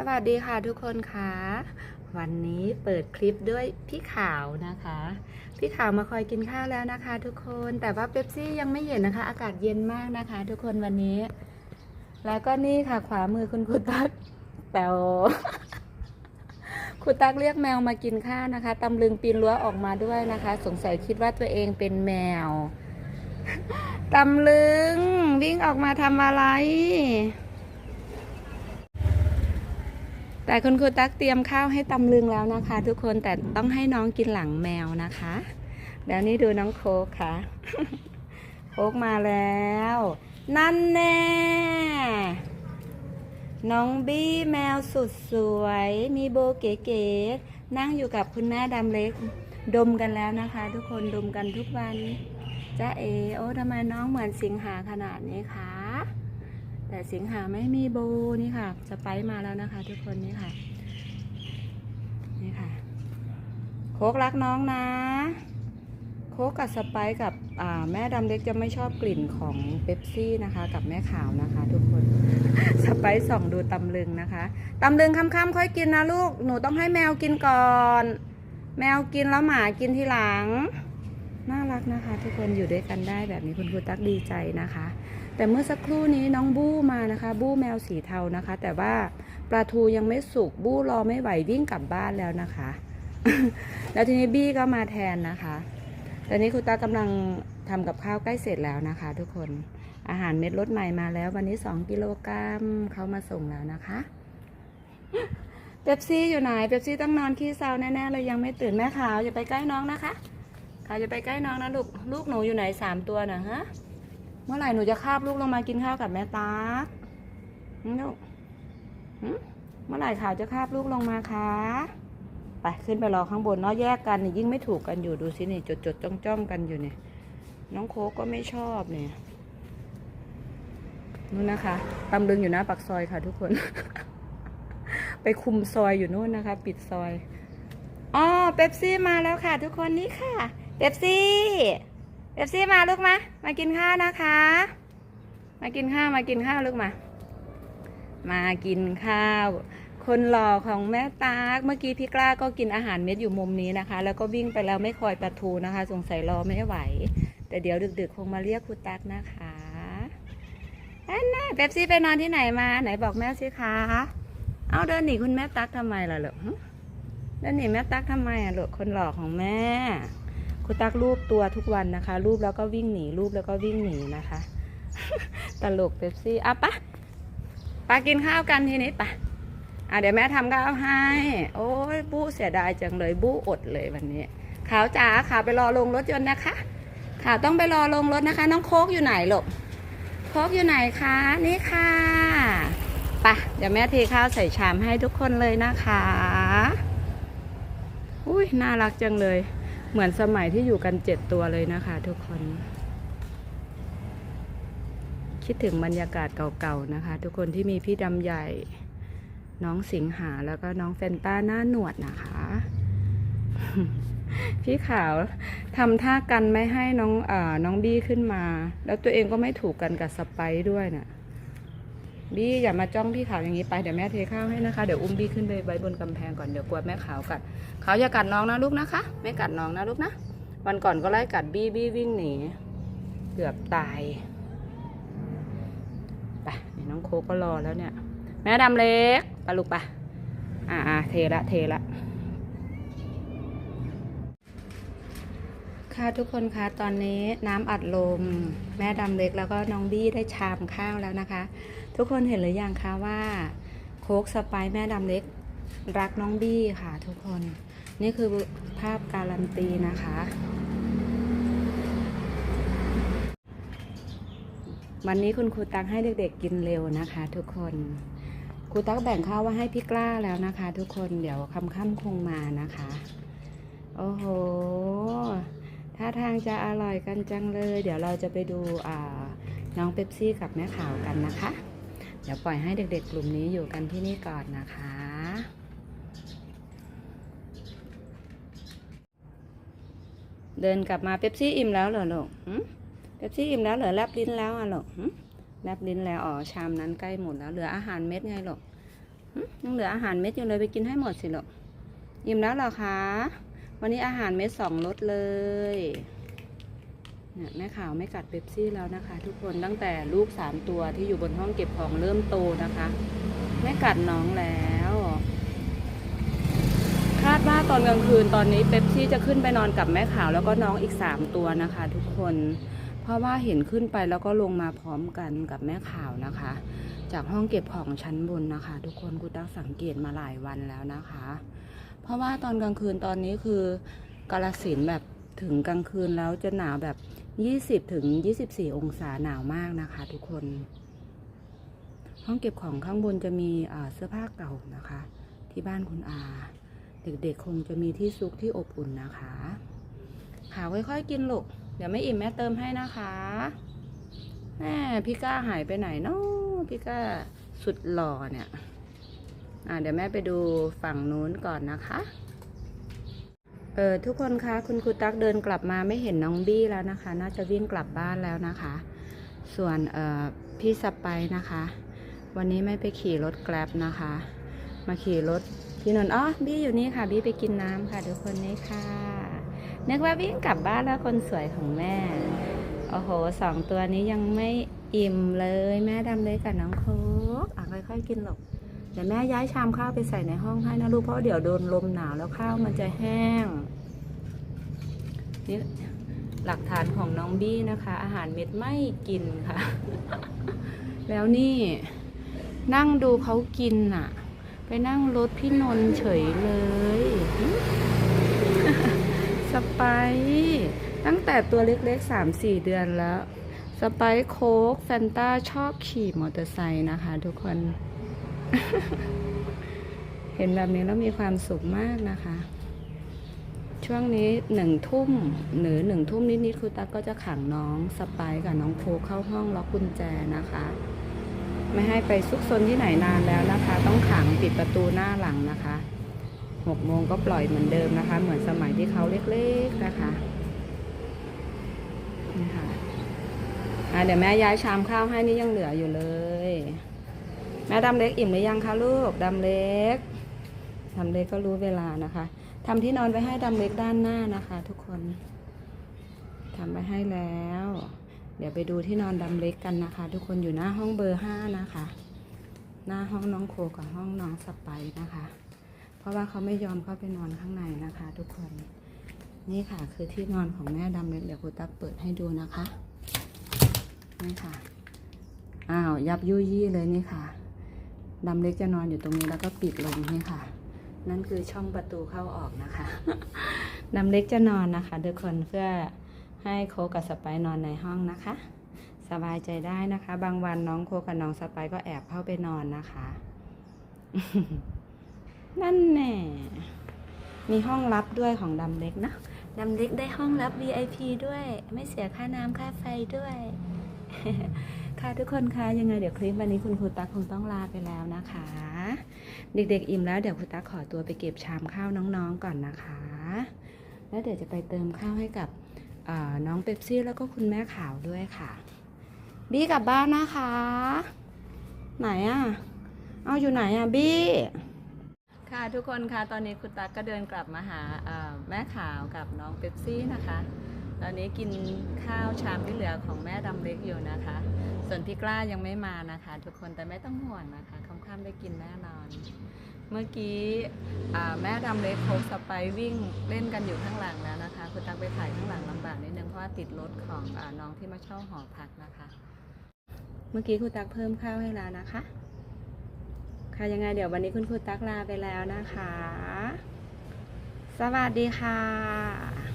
สวัสดีค่ะทุกคนคะวันนี้เปิดคลิปด้วยพี่ขาวนะคะ พี่ขาวมาคอยกินข้าวแล้วนะคะ ทุกคนแต่ว่าเป๊ปซี่ยังไม่เย็นนะคะ อากาศเย็นมากนะคะ ทุกคนวันนี้ แล้วก็นี่ค่ะขวามือคุณครูตั๊กแปวครูตั๊กเรียกแมวมากินข้าวนะคะตำลึงปีนรั้วออกมาด้วยนะคะ สงสัยคิดว่าตัวเองเป็นแมวตำลึงวิ่งออกมาทำอะไร แต่คุณครูตักเตรียมข้าวให้ตำลึงแล้วนะคะ ทุกคนแต่ต้องให้น้องกินหลังแมวนะคะ แล้วนี่ดูน้องโคกค่ะ โคกมาแล้ว นั่นแน่น้องบี้แมวสุดสวย มีโบเก๋ๆนั่งอยู่กับคุณแม่ดำเล็ก ดมกันแล้วนะคะ ทุกคนดมกันทุกวันจ้าเอโอ้ทำไมน้องเหมือนสิงหาขนาดนี้คะ แต่สิงหาไม่มีโบนี่ค่ะสไปซ์มาแล้วนะคะ ทุกคนนี่ค่ะ นี่ค่ะ โคกรักน้องนะ โคกกับสไปซ์กับแม่ดำเล็กจะไม่ชอบกลิ่นของเป๊ปซี่นะคะ กับแม่ขาวนะคะ ทุกคนสไปซ์ส่องดูตำลึงนะคะตำลึงค่ำๆค่อยกินนะลูก หนูต้องให้แมวกินก่อน แมวกินแล้วหมากินทีหลัง น่ารักนะคะ ทุกคนอยู่ด้วยกันได้แบบนี้คุณครูตักดีใจนะคะ แต่เมื่อสักครู่นี้น้องบู้มานะคะ บู้แมวสีเทานะคะ แต่ว่าปลาทูยังไม่สุกบู้รอไม่ไหววิ่งกลับบ้านแล้วนะคะ แล้วทีนี้บี้ก็มาแทนนะคะตอนนี้ครูตากำลังทำกับข้าวใกล้เสร็จแล้วนะคะ ทุกคนอาหารเม็ดรสใหม่มาแล้ว วันนี้2กิโลกรัมเขามาส่งแล้วนะคะเป๊ปซี่อยู่ไหนเป๊ปซี่ต้องนอนขี้เศร้าแน่ๆเลยยังไม่ตื่นแม่ขาวอย่าไปใกล้น้องนะคะ ขาวอย่าไปใกล้น้องนะลูก ลูกหนูอยู่ไหนสามตัวนะฮะ เมื่อไหร่หนูจะคาบลูกลงมากินข้าวกับแม่ตาลูกหึเมื่อไหร่ข่าวจะคาบลูกลงมาคะไปขึ้นไปรอข้างบนเนาะแยกกันยิ่งไม่ถูกกันอยู่ดูสินี่จดจดจ้องจ้องกันอยู่เนี่ย น้องโคกก็ไม่ชอบเนี่ยนู่นนะคะตำลึงอยู่หน้าปากซอยค่ะทุกคน ไปคุมซอยอยู่นู่นนะคะ ปิดซอยอ๋อเป๊ปซี่มาแล้วค่ะ ทุกคนนี่ค่ะ เป๊ปซี่เป๊ปซี่มาลูกมา มากินข้าวนะคะ มากินข้าวมากินข้าวลูกมา มากินข้าว คนหล่อของแม่ตากเมื่อกี้พี่กล้าก็กินอาหารเม็ดอยู่มุมนี้นะคะ แล้วก็วิ่งไปแล้วไม่คอยปลาทูนะคะ สงสัยรอไม่ไหว แต่เดี๋ยวดึกๆ คงมาเรียกครูตักนะคะอันน่ะเป๊ปซี่ไปนอนที่ไหนมาไหนบอกแม่สิคะเอาเดินหนีคุณแม่ตักทำไมล่ะลูกหึเดินหนีแม่ตักทำไมอะลูกคนหล่อของแม่ คุณตักรูปตัวทุกวันนะคะ รูปแล้วก็วิ่งหนี รูปแล้วก็วิ่งหนีนะคะ ตลกเป๊ปซี่อะปะปากินข้าวกันทีนี้ปะอะเดี๋ยวแม่ทำข้าวให้ โอ้ยบู้เสียดายจังเลยบู้อดเลยวันนี้ขาวจ๋าขาวไปรอลงรถยนต์นะคะขาวต้องไปรอลงรถนะคะ น้องโคกอยู่ไหนหลูกโคกอยู่ไหนคะนี่ค่ะปะเดี๋ยวแม่เทข้าวใส่ชามให้ทุกคนเลยนะคะ อุ้ยน่ารักจังเลย เหมือนสมัยที่อยู่กันเจ็ดตัวเลยนะคะทุกคน คิดถึงบรรยากาศเก่าๆนะคะ ทุกคนที่มีพี่ดำใหญ่ น้องสิงหาแล้วก็น้องเฟนต้าหน้าหนวดนะคะ พี่ขาวทำท่ากันไม่ให้น้องเอน้องบี้ขึ้นมา แล้วตัวเองก็ไม่ถูกกันกับสไปด้วยน่ะ บี้อย่ามาจ้องพี่ขาวอย่างนี้ไปเดี๋ยวแม่เทข้าวให้นะคะเดี๋ยวอุ้มบี้ขึ้นไปไว้บนกำแพงก่อนเดี๋ยวกลัวแม่ขาวกัดเขาอย่ากัดน้องนะลูกนะคะไม่กัดน้องนะลูกนะวันก่อนก็ไล่กัดบี้บี้วิ่งหนีเกือบตายไปน้องโคก็รอแล้วเนี่ย แม่ดำเล็กไปลูกไปอ่าอ่าเทละเทละ ค่ะทุกคนคะตอนนี้น้ำอัดลม แม่ดำเล็กแล้วก็น้องบี้ได้ชามข้าวแล้วนะคะ ทุกคนเห็นหรือยังคะว่า โค้กสไปแม่ดำเล็ก รักน้องบี้ค่ะ ทุกคน นี่คือภาพการันตีนะคะ วันนี้คุณครูตักให้เด็กๆกินเร็วนะคะ ทุกคนครูตักแบ่งข้าวว่าให้พี่กล้าแล้วนะคะ ทุกคนเดี๋ยวค่ำๆคงมานะคะ โอ้โห ท่าทางจะอร่อยกันจังเลย เดี๋ยวเราจะไปดูน้องเป๊ปซี่กับแม่ขาวกันนะคะ เดี๋ยวปล่อยให้เด็กๆ กลุ่มนี้อยู่กันที่นี่ก่อนนะคะ เดินกลับมาเป๊ปซี่อิ่มแล้วเหรอลูกเป๊ปซี่อิ่มแล้วเหรอแลบลิ้นแล้วอะลูกแลบลิ้นแล้วอ๋อชามนั้นใกล้หมดแล้วเหลืออาหารเม็ดไงลูกยังเหลืออาหารเม็ดอยู่เลยไปกินให้หมดสิลูกอิ่มแล้วเหรอคะ วันนี้อาหารเม็ดสองรสเลยเนี่ยแม่ขาวไม่กัดเป๊ปซี่แล้วนะคะ ทุกคนตั้งแต่ลูกสามตัวที่อยู่บนห้องเก็บของเริ่มโตนะคะ ไม่กัดน้องแล้ว คาดว่าตอนกลางคืนตอนนี้เป๊ปซี่จะขึ้นไปนอนกับแม่ขาวแล้วก็น้องอีกสามตัวนะคะ ทุกคนเพราะว่าเห็นขึ้นไปแล้วก็ลงมาพร้อมกันกับแม่ขาวนะคะ จากห้องเก็บของชั้นบนนะคะ ทุกคนกูตักสังเกตมาหลายวันแล้วนะคะ เพราะว่าตอนกลางคืนตอนนี้คือกาลสินแบบถึงกลางคืนแล้วจะหนาวแบบ 20ถึง24 องศาหนาวมากนะคะทุกคน ห้องเก็บของข้างบนจะมีเสื้อผ้าเก่านะคะ ที่บ้านคุณอา เด็กๆคงจะมีที่ซุกที่อบอุ่นนะคะค่ะค่อยๆกินลูกเดี๋ยวไม่อิ่มแม่เติมให้นะคะแม่พี่ก้าหายไปไหนเนาะพี่ก้าสุดหล่อเนี่ย เดี๋ยวแม่ไปดูฝั่งนู้นก่อนนะคะเออทุกคนคะคุณครูตักเดินกลับมาไม่เห็นน้องบี้แล้วนะคะ น่าจะวิ่งกลับบ้านแล้วนะคะ ส่วนเอ่อพี่สไปนะคะ วันนี้ไม่ไปขี่รถแกร็บนะคะ มาขี่รถพี่นนท์อ๋อบี้อยู่นี่ค่ะ บี้ไปกินน้ำค่ะทุกคนนี่ค่ะนึกว่าวิ่งกลับบ้านแล้วคนสวยของแม่โอ้โหสองตัวนี้ยังไม่อิ่มเลย แม่ดำเลยกับน้องโคกอะค่อยๆกินหรอ ดี๋ยวแม่ย้ายชามข้าวไปใส่ในห้องให้นะลูกเพราะเดี๋ยวโดนลมหนาวแล้วข้าวมันจะแห้งนี่หลักฐานของน้องบี้นะคะ อาหารเม็ดไม่กินค่ะ แล้วนี่นั่งดูเขากินน่ะ ไปนั่งรถพี่นนท์เฉยเลย สไปซ์ตั้งแต่ตัวเล็กๆสามสี่เดือนแล้ว สไปซ์โค้กแฟนต้าชอบขี่มอเตอร์ไซค์นะคะทุกคน เห็นแบบนี้แล้วมีความสุขมากนะคะ ช่วงนี้หนึ่งทุ่มหรือหนึ่งทุ่มนิดๆครูตั๊กก็จะขังน้องสไปซ์กับน้องโฟเข้าห้องล็อกกุญแจนะคะ ไม่ให้ไปซุกซนที่ไหนนานแล้วนะคะ ต้องขังปิดประตูหน้าหลังนะคะหกโมงก็ปล่อยเหมือนเดิมนะคะ เหมือนสมัยที่เขาเล็กๆนะคะนี่ค่ะอะเดี๋ยวแม่ย้ายชามข้าวให้นี่ยังเหลืออยู่เลย แม่ดำเล็กอิ่มหรือยังคะลูกดำเล็กดำเล็กก็รู้เวลานะคะทำที่นอนไปให้ดำเล็กด้านหน้านะคะ ทุกคนทำไปให้แล้ว เดี๋ยวไปดูที่นอนดำเล็กกันนะคะ ทุกคนอยู่หน้าห้องเบอร์ห้านะคะ หน้าห้องน้องโคกับห้องน้องสไปนะคะ เพราะว่าเขาไม่ยอมเข้าไปนอนข้างในนะคะ ทุกคนนี่ค่ะคือที่นอนของแม่ดำเล็กเดี๋ยวครูตั๊กเปิดให้ดูนะคะนี่ค่ะอ้าวยับยุยี่เลยนี่ค่ะ ดำเล็กจะนอนอยู่ตรงนี้แล้วก็ปิดลงนี่ค่ะ นั่นคือช่องประตูเข้าออกนะคะดำเล็กจะนอนนะคะทุกคนเพื่อให้โคกับสไปนอนในห้องนะคะ สบายใจได้นะคะ บางวันน้องโคกับน้องสไปก็แอบเข้าไปนอนนะคะ นั่นแน่มีห้องลับด้วยของดำเล็กนะดำเล็กได้ห้องลับ VIP ด้วย ไม่เสียค่าน้ำค่าไฟด้วย ค่ะทุกคนคะยังไงเดี๋ยวคลิปวันนี้คุณครูตั๊กคงต้องลาไปแล้วนะคะ เด็กๆอิ่มแล้วเดี๋ยวครูตั๊กขอตัวไปเก็บชามข้าวน้องๆก่อนนะคะ แล้วเดี๋ยวจะไปเติมข้าวให้กับน้องเป๊ปซี่แล้วก็คุณแม่ขาวด้วยค่ะ บี้กลับบ้านนะคะ ไหนอะเอาอยู่ไหนอะบี้ค่ะทุกคนคะตอนนี้คุณตั๊กก็เดินกลับมาหาแม่ขาวกับน้องเป๊ปซี่นะคะ ตอนนี้กินข้าวชามที่เหลือของแม่ดำเล็กอยู่นะคะ ส่วนพี่กล้ายังไม่มานะคะ ทุกคนแต่ไม่ต้องห่วงนะคะค่ำๆได้กินแน่นอน เมื่อกี้แม่ดำเล็กโคกสไปวิ่งเล่นกันอยู่ข้างหลังแล้วนะคะ คุณตักไปถ่ายข้างหลังลำบากนิดนึงเพราะว่าติดรถของอน้องที่มาเช่าหอพักนะคะ เมื่อกี้คุณตักเพิ่มข้าวให้แล้วนะคะ ค่ะยังไงเดี๋ยววันนี้คุณครูตักลาไปแล้วนะคะ สวัสดีค่ะ